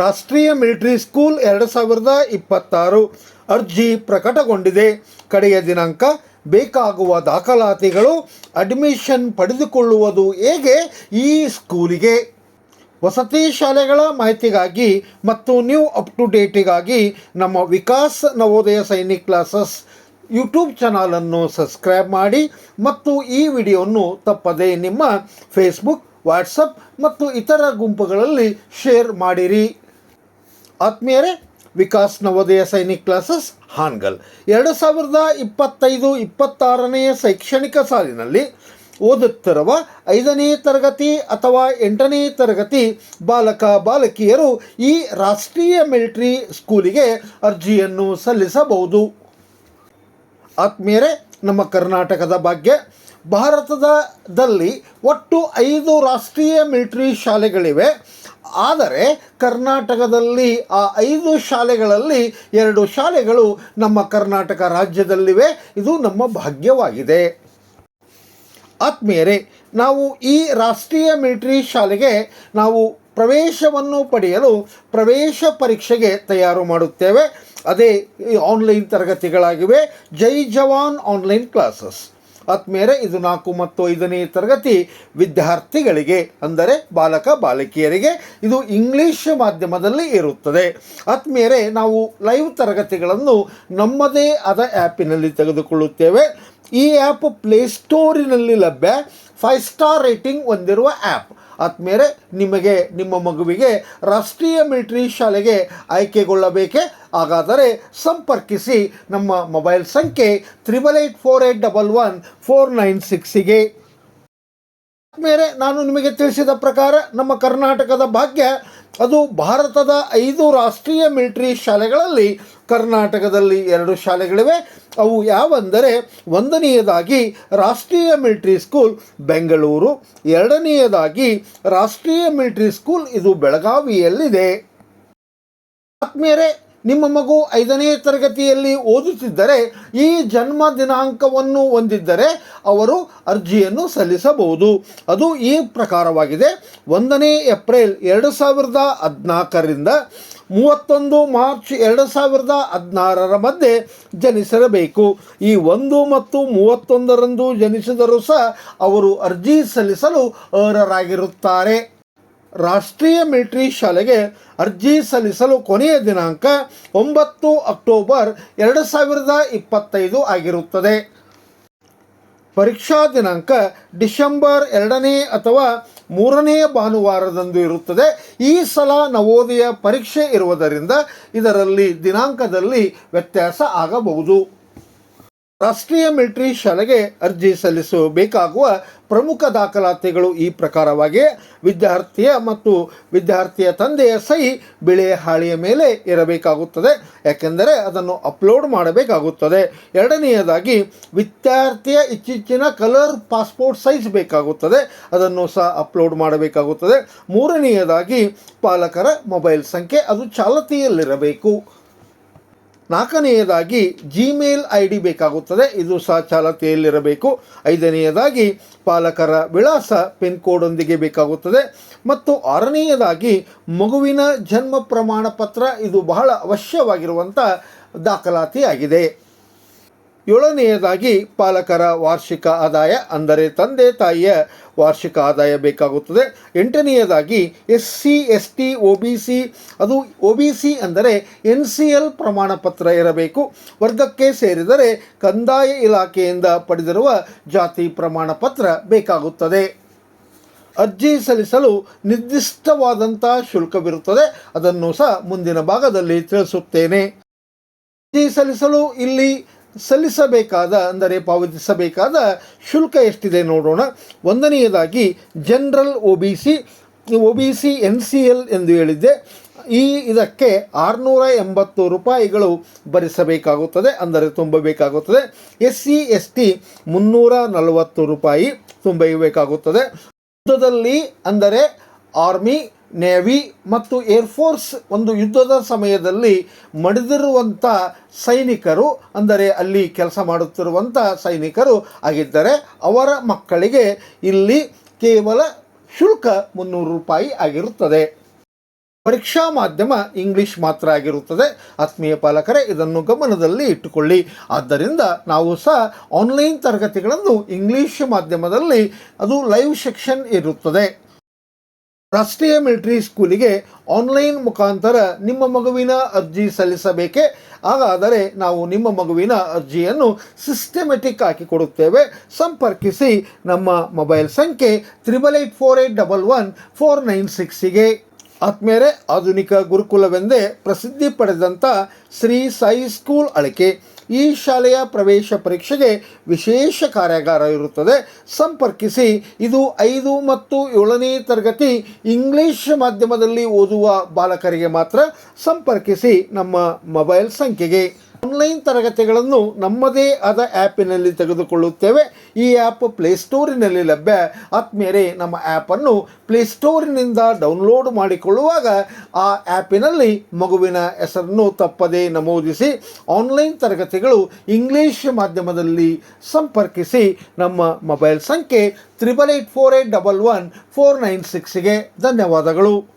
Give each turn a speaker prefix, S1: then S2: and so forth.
S1: ರಾಷ್ಟ್ರೀಯ military school ಎರಡು ಸಾವಿರದ ಇಪ್ಪತ್ತಾರು ಅರ್ಜಿ ಪ್ರಕಟಗೊಂಡಿದೆ. ಕಡೆಯ ದಿನಾಂಕ, ಬೇಕಾಗುವ ದಾಖಲಾತಿಗಳು, ಅಡ್ಮಿಷನ್ ಪಡೆದುಕೊಳ್ಳುವುದು ಹೇಗೆ ಈ ಸ್ಕೂಲಿಗೆ? ವಸತಿ ಶಾಲೆಗಳ ಮಾಹಿತಿಗಾಗಿ ಮತ್ತು ನ್ಯೂ ಅಪ್ ಟು ಡೇಟಿಗಾಗಿ ನಮ್ಮ ವಿಕಾಸ್ ನವೋದಯ ಸೈನಿಕ್ ಕ್ಲಾಸಸ್ ಯೂಟ್ಯೂಬ್ ಚಾನಲನ್ನು ಸಬ್ಸ್ಕ್ರೈಬ್ ಮಾಡಿ ಮತ್ತು ಈ ವಿಡಿಯೋವನ್ನು ತಪ್ಪದೆ ನಿಮ್ಮ ಫೇಸ್ಬುಕ್ ವಾಟ್ಸಪ್ ಮತ್ತು ಇತರ ಗುಂಪುಗಳಲ್ಲಿ ಶೇರ್ ಮಾಡಿರಿ. ಆತ್ಮೀಯರೇ ವಿಕಾಸ್ ನವೋದಯ ಸೈನಿಕ್ ಕ್ಲಾಸಸ್ ಹಾನ್ಗಲ್. ಎರಡು ಸಾವಿರದ ಇಪ್ಪತ್ತೈದು ಇಪ್ಪತ್ತಾರನೆಯ ಶೈಕ್ಷಣಿಕ ಸಾಲಿನಲ್ಲಿ ಓದುತ್ತಿರುವ ಐದನೇ ತರಗತಿ ಅಥವಾ ಎಂಟನೇ ತರಗತಿ ಬಾಲಕ, ಬಾಲಕಿಯರು ಈ ರಾಷ್ಟ್ರೀಯ ಮಿಲಿಟರಿ ಸ್ಕೂಲಿಗೆ ಅರ್ಜಿಯನ್ನು ಸಲ್ಲಿಸಬಹುದು. ಆತ್ಮೀಯರೇ, ನಮ್ಮ ಕರ್ನಾಟಕದ ಬಗ್ಗೆ ಭಾರತದಲ್ಲಿ ಒಟ್ಟು ಐದು ರಾಷ್ಟ್ರೀಯ ಮಿಲಿಟರಿ ಶಾಲೆಗಳಿವೆ. ಆದರೆ ಕರ್ನಾಟಕದಲ್ಲಿ ಆ ಐದು ಶಾಲೆಗಳಲ್ಲಿ ಎರಡು ಶಾಲೆಗಳು ನಮ್ಮ ಕರ್ನಾಟಕ ರಾಜ್ಯದಲ್ಲಿವೆ. ಇದು ನಮ್ಮ ಭಾಗ್ಯವಾಗಿದೆ. ಆತ್ಮೀಯರೇ, ನಾವು ಈ ರಾಷ್ಟ್ರೀಯ ಮಿಲಿಟರಿ ಶಾಲೆಗೆ ನಾವು ಪ್ರವೇಶವನ್ನು ಪಡೆಯಲು ಪ್ರವೇಶ ಪರೀಕ್ಷೆಗೆ ತಯಾರು ಮಾಡುತ್ತೇವೆ. ಅದೇ ಆನ್ಲೈನ್ ತರಗತಿಗಳಾಗಿವೆ. ಜೈ ಜವಾನ್ ಆನ್ಲೈನ್ ಕ್ಲಾಸಸ್ ಆತ್ಮೀಯರೇ ಇದು ನಾಲ್ಕು ಮತ್ತು ಐದನೇ ತರಗತಿ ವಿದ್ಯಾರ್ಥಿಗಳಿಗೆ, ಅಂದರೆ ಬಾಲಕ ಬಾಲಕಿಯರಿಗೆ ಇದು ಇಂಗ್ಲೀಷ್ ಮಾಧ್ಯಮದಲ್ಲಿ ಇರುತ್ತದೆ. ಆತ್ಮೀಯರೇ ನಾವು ಲೈವ್ ತರಗತಿಗಳನ್ನು ನಮ್ಮದೇ ಆದ ಆ್ಯಪಿನಲ್ಲಿ ತೆಗೆದುಕೊಳ್ಳುತ್ತೇವೆ. ಈ ಆ್ಯಪ್ ಪ್ಲೇಸ್ಟೋರಿನಲ್ಲಿ ಲಭ್ಯ. ಫೈವ್ ಸ್ಟಾರ್ ರೇಟಿಂಗ್ ಹೊಂದಿರುವ ಆ್ಯಪ್. ಆದ್ಮೇಲೆ ನಿಮಗೆ, ನಿಮ್ಮ ಮಗುವಿಗೆ ರಾಷ್ಟ್ರೀಯ ಮಿಲಿಟರಿ ಶಾಲೆಗೆ ಆಯ್ಕೆಗೊಳ್ಳಬೇಕೆ? ಹಾಗಾದರೆ ಸಂಪರ್ಕಿಸಿ ನಮ್ಮ ಮೊಬೈಲ್ ಸಂಖ್ಯೆ triple eight four eight double one four nine ಸಿಕ್ಸಿಗೆ ಮೇಲೆ ನಾನು ನಿಮಗೆ ತಿಳಿಸಿದ ಪ್ರಕಾರ ನಮ್ಮ ಕರ್ನಾಟಕದ ಭಾಗ್ಯ ಅದು ಭಾರತದ ಐದು ರಾಷ್ಟ್ರೀಯ ಮಿಲಿಟರಿ ಶಾಲೆಗಳಲ್ಲಿ ಕರ್ನಾಟಕದಲ್ಲಿ ಎರಡು ಶಾಲೆಗಳಿವೆ. ಅವು ಯಾವೆಂದರೆ ಒಂದನೆಯದಾಗಿ ರಾಷ್ಟ್ರೀಯ ಮಿಲಿಟರಿ ಸ್ಕೂಲ್ ಬೆಂಗಳೂರು, ಎರಡನೆಯದಾಗಿ ರಾಷ್ಟ್ರೀಯ ಮಿಲಿಟರಿ ಸ್ಕೂಲ್ ಇದು ಬೆಳಗಾವಿಯಲ್ಲಿದೆ. ಆತ್ಮೀಯರೇ ನಿಮ್ಮ ಮಗು ಐದನೇ ತರಗತಿಯಲ್ಲಿ ಓದುತ್ತಿದ್ದರೆ ಈ ಜನ್ಮ ದಿನಾಂಕವನ್ನು ಹೊಂದಿದ್ದರೆ ಅವರು ಅರ್ಜಿಯನ್ನು ಸಲ್ಲಿಸಬಹುದು. ಅದು ಈ ಪ್ರಕಾರವಾಗಿದೆ. ಒಂದನೇ ಏಪ್ರಿಲ್ ಎರಡು ಸಾವಿರದ ಹದಿನಾಲ್ಕರಿಂದ ಮೂವತ್ತೊಂದು ಮಾರ್ಚ್ ಎರಡು ಸಾವಿರದ ಹದಿನಾರರ ಮಧ್ಯೆ ಜನಿಸಿರಬೇಕು. ಈ ಒಂದು ಮತ್ತು ಮೂವತ್ತೊಂದರಂದು ಜನಿಸಿದರೂ ಸಹ ಅವರು ಅರ್ಜಿ ಸಲ್ಲಿಸಲು ಅರ್ಹರಾಗಿರುತ್ತಾರೆ. ರಾಷ್ಟ್ರೀಯ ಮಿಲಿಟರಿ ಶಾಲೆಗೆ ಅರ್ಜಿ ಸಲ್ಲಿಸಲು ಕೊನೆಯ ದಿನಾಂಕ ಒಂಬತ್ತು ಅಕ್ಟೋಬರ್ ಎರಡು ಸಾವಿರದ ಇಪ್ಪತ್ತೈದು ಆಗಿರುತ್ತದೆ. ಪರೀಕ್ಷಾ ದಿನಾಂಕ ಡಿಸೆಂಬರ್ ಎರಡನೇ ಅಥವಾ ಮೂರನೇ ಭಾನುವಾರದಂದು ಇರುತ್ತದೆ. ಈ ಸಲ ನವೋದಯ ಪರೀಕ್ಷೆ ಇರುವುದರಿಂದ ಇದರಲ್ಲಿ ದಿನಾಂಕದಲ್ಲಿ ವ್ಯತ್ಯಾಸ ಆಗಬಹುದು. ರಾಷ್ಟ್ರೀಯ ಮಿಲಿಟರಿ ಶಾಲೆಗೆ ಅರ್ಜಿ ಸಲ್ಲಿಸಬೇಕಾಗುವ ಪ್ರಮುಖ ದಾಖಲಾತಿಗಳು ಈ ಪ್ರಕಾರವಾಗಿ ವಿದ್ಯಾರ್ಥಿಯ ಮತ್ತು ವಿದ್ಯಾರ್ಥಿಯ ತಂದೆಯ ಸಹಿ ಬಿಳಿಯ ಹಾಳೆಯ ಮೇಲೆ ಇರಬೇಕಾಗುತ್ತದೆ. ಯಾಕೆಂದರೆ ಅದನ್ನು ಅಪ್ಲೋಡ್ ಮಾಡಬೇಕಾಗುತ್ತದೆ. ಎರಡನೆಯದಾಗಿ ವಿದ್ಯಾರ್ಥಿಯ ಇತ್ತೀಚಿನ ಕಲರ್ ಪಾಸ್ಪೋರ್ಟ್ ಸೈಜ್ ಬೇಕಾಗುತ್ತದೆ. ಅದನ್ನು ಸಹ ಅಪ್ಲೋಡ್ ಮಾಡಬೇಕಾಗುತ್ತದೆ. ಮೂರನೆಯದಾಗಿ ಪಾಲಕರ ಮೊಬೈಲ್ ಸಂಖ್ಯೆ, ಅದು ಚಾಲತಿಯಲ್ಲಿರಬೇಕು. ನಾಲ್ಕನೆಯದಾಗಿ ಜಿಮೇಲ್ ಐ ಡಿ ಬೇಕಾಗುತ್ತದೆ. ಇದು ಸಹ ಚಾಲತಿಯಲ್ಲಿರಬೇಕು ಐದನೆಯದಾಗಿ ಪಾಲಕರ ವಿಳಾಸ ಪಿನ್ ಕೋಡೊಂದಿಗೆ ಬೇಕಾಗುತ್ತದೆ. ಮತ್ತು ಆರನೆಯದಾಗಿ ಮಗುವಿನ ಜನ್ಮ ಪ್ರಮಾಣ ಪತ್ರ ಇದು ಬಹಳ ಅವಶ್ಯವಾಗಿರುವಂಥ ದಾಖಲಾತಿಯಾಗಿದೆ. ಏಳನೆಯದಾಗಿ ಪಾಲಕರ ವಾರ್ಷಿಕ ಆದಾಯ, ಅಂದರೆ ತಂದೆ ತಾಯಿಯ ವಾರ್ಷಿಕ ಆದಾಯ ಬೇಕಾಗುತ್ತದೆ. ಎಂಟನೆಯದಾಗಿ S C S T O B C ಅದು ಒ ಬಿ ಸಿ ಅಂದರೆ ಎನ್ ಸಿ ಎಲ್ ಪ್ರಮಾಣ ಪತ್ರ ಇರಬೇಕು. ವರ್ಗಕ್ಕೆ ಸೇರಿದರೆ ಕಂದಾಯ ಇಲಾಖೆಯಿಂದ ಪಡೆದಿರುವ ಜಾತಿ ಪ್ರಮಾಣ ಪತ್ರ ಬೇಕಾಗುತ್ತದೆ. ಅರ್ಜಿ ಸಲ್ಲಿಸಲು ನಿರ್ದಿಷ್ಟವಾದಂಥ ಶುಲ್ಕವಿರುತ್ತದೆ. ಅದನ್ನು ಸಹ ಮುಂದಿನ ಭಾಗದಲ್ಲಿ ತಿಳಿಸುತ್ತೇನೆ. ಅರ್ಜಿ ಸಲ್ಲಿಸಲು ಇಲ್ಲಿ ಸಲ್ಲಿಸಬೇಕಾದ, ಅಂದರೆ ಪಾವತಿಸಬೇಕಾದ ಶುಲ್ಕ ಎಷ್ಟಿದೆ ನೋಡೋಣ. ಒಂದನೆಯದಾಗಿ general O B C O B C N C L ಎಂದು ಹೇಳಿದ್ದೆ. ಈ ಇದಕ್ಕೆ ಆರುನೂರ ಎಂಬತ್ತು ರೂಪಾಯಿಗಳು ಭರಿಸಬೇಕಾಗುತ್ತದೆ, ಅಂದರೆ ತುಂಬಬೇಕಾಗುತ್ತದೆ. ಎಸ್ ಸಿ ಎಸ್ ಟಿ ಮುನ್ನೂರ ನಲವತ್ತು ರೂಪಾಯಿ ತುಂಬಬೇಕಾಗುತ್ತದೆ. ಯುದ್ಧದಲ್ಲಿ ಅಂದರೆ ಆರ್ಮಿ ನೇವಿ ಮತ್ತು ಏರ್ಫೋರ್ಸ್ ಒಂದು ಯುದ್ಧದ ಸಮಯದಲ್ಲಿ ಮಡಿದಿರುವಂಥ ಸೈನಿಕರು, ಅಂದರೆ ಅಲ್ಲಿ ಕೆಲಸ ಮಾಡುತ್ತಿರುವಂಥ ಸೈನಿಕರು ಆಗಿದ್ದರೆ ಅವರ ಮಕ್ಕಳಿಗೆ ಇಲ್ಲಿ ಕೇವಲ ಶುಲ್ಕ ಮುನ್ನೂರು ರೂಪಾಯಿ ಆಗಿರುತ್ತದೆ. ಪರೀಕ್ಷಾ ಮಾಧ್ಯಮ ಇಂಗ್ಲಿಷ್ ಮಾತ್ರ ಆಗಿರುತ್ತದೆ. ಆತ್ಮೀಯ ಪಾಲಕರೇ, ಇದನ್ನು ಗಮನದಲ್ಲಿ ಇಟ್ಟುಕೊಳ್ಳಿ. ಆದ್ದರಿಂದ ನಾವು ಸಹ ಆನ್ಲೈನ್ ತರಗತಿಗಳನ್ನು ಇಂಗ್ಲಿಷ್ ಮಾಧ್ಯಮದಲ್ಲಿ ಅದು ಲೈವ್ ಸೆಕ್ಷನ್ ಇರುತ್ತದೆ. ರಾಷ್ಟ್ರೀಯ ಮಿಲಿಟರಿ ಸ್ಕೂಲಿಗೆ ಆನ್ಲೈನ್ ಮುಖಾಂತರ ನಿಮ್ಮ ಮಗುವಿನ ಅರ್ಜಿ ಸಲ್ಲಿಸಬೇಕೆ? ಹಾಗಾದರೆ ನಾವು ನಿಮ್ಮ ಮಗುವಿನ ಅರ್ಜಿಯನ್ನು ಸಿಸ್ಟಮೆಟಿಕ್ ಹಾಕಿ ಕೊಡುತ್ತೇವೆ. ಸಂಪರ್ಕಿಸಿ ನಮ್ಮ ಮೊಬೈಲ್ ಸಂಖ್ಯೆ triple eight four eight double one four nine ಸಿಕ್ಸಿಗೆ ಆತ್ಮೇರೆ ಆಧುನಿಕ ಗುರುಕುಲವೆಂದೇ ಪ್ರಸಿದ್ಧಿ ಪಡೆದಂಥ ಶ್ರೀ ಸಾಯಿ ಸ್ಕೂಲ್ ಅಳಿಕೆ. ಈ ಶಾಲೆಯ ಪ್ರವೇಶ ಪರೀಕ್ಷೆಗೆ ವಿಶೇಷ ಕಾರ್ಯಾಗಾರ ಇರುತ್ತದೆ. ಸಂಪರ್ಕಿಸಿ ಇದು ಐದು ಮತ್ತು ಏಳನೇ ತರಗತಿ ಇಂಗ್ಲಿಷ್ ಮಾಧ್ಯಮದಲ್ಲಿ ಓದುವ ಬಾಲಕರಿಗೆ ಮಾತ್ರ ಸಂಪರ್ಕಿಸಿ ನಮ್ಮ ಮೊಬೈಲ್ ಸಂಖ್ಯೆಗೆ ಆನ್ಲೈನ್ ತರಗತಿಗಳನ್ನು ನಮ್ಮದೇ ಆದ ಆ್ಯಪಿನಲ್ಲಿ ತೆಗೆದುಕೊಳ್ಳುತ್ತೇವೆ. ಈ ಆ್ಯಪ್ ಪ್ಲೇಸ್ಟೋರಿನಲ್ಲಿ ಲಭ್ಯ. ಆತ್ಮೀಯರೇ, ನಮ್ಮ ಆ್ಯಪನ್ನು ಪ್ಲೇಸ್ಟೋರಿನಿಂದ ಡೌನ್ಲೋಡ್ ಮಾಡಿಕೊಳ್ಳುವಾಗ ಆ ಆ್ಯಪಿನಲ್ಲಿ ಮಗುವಿನ ಹೆಸರನ್ನು ತಪ್ಪದೇ ನಮೂದಿಸಿ, ಆನ್ಲೈನ್ ತರಗತಿಗಳು ಇಂಗ್ಲಿಷ್ ಮಾಧ್ಯಮದಲ್ಲಿ ಸಂಪರ್ಕಿಸಿ ನಮ್ಮ ಮೊಬೈಲ್ ಸಂಖ್ಯೆ triple eight four eight double one four nine ಸಿಕ್ಸ್ಗೆ ಧನ್ಯವಾದಗಳು.